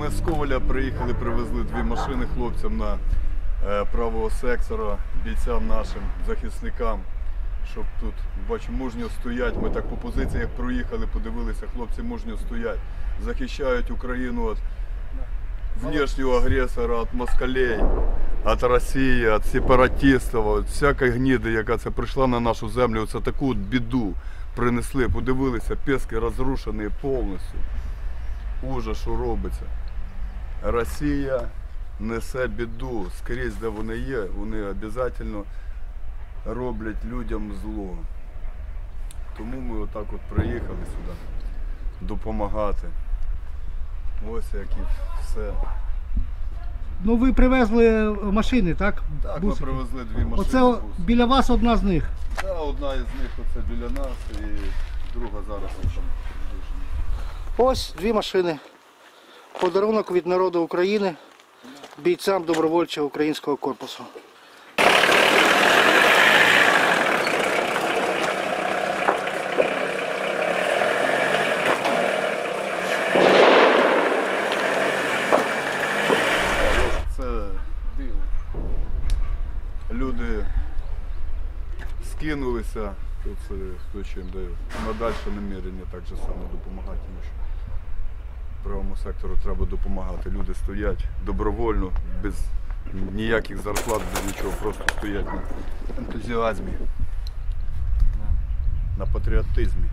Ми з Коваля приїхали, привезли дві машини хлопцям на е, правого сектора, бійцям нашим, захисникам. Щоб тут, бачу, мужньо стоять. Ми так по позиціях проїхали, подивилися, хлопці мужньо стоять, захищають Україну від внешнього агресора, від москалей, від Росії, від сепаратистів, від всякої гніди, яка це прийшла на нашу землю. Це таку от біду принесли, подивилися, пески розрушені повністю. Ужас, що робиться. Росія несе біду скрізь, де вони є, вони обов'язково роблять людям зло. Тому ми отак от приїхали сюди допомагати. Ось як і все. Ну ви привезли машини, так? Так, ми Бусики? привезли дві машини. Оце бус. біля вас одна з них. Та, одна із них оце біля нас і друга зараз там. дуже. Ось дві машини. Подарунок від народу України бійцям добровольчого українського корпусу. Це люди скинулися, це хто чим дає. На дальше намірення так же само допомагати, правому сектору треба допомагати. Люди стоять добровольно, без ніяких зарплат, без нічого, просто стоять на ентузіазмі, на патріотизмі.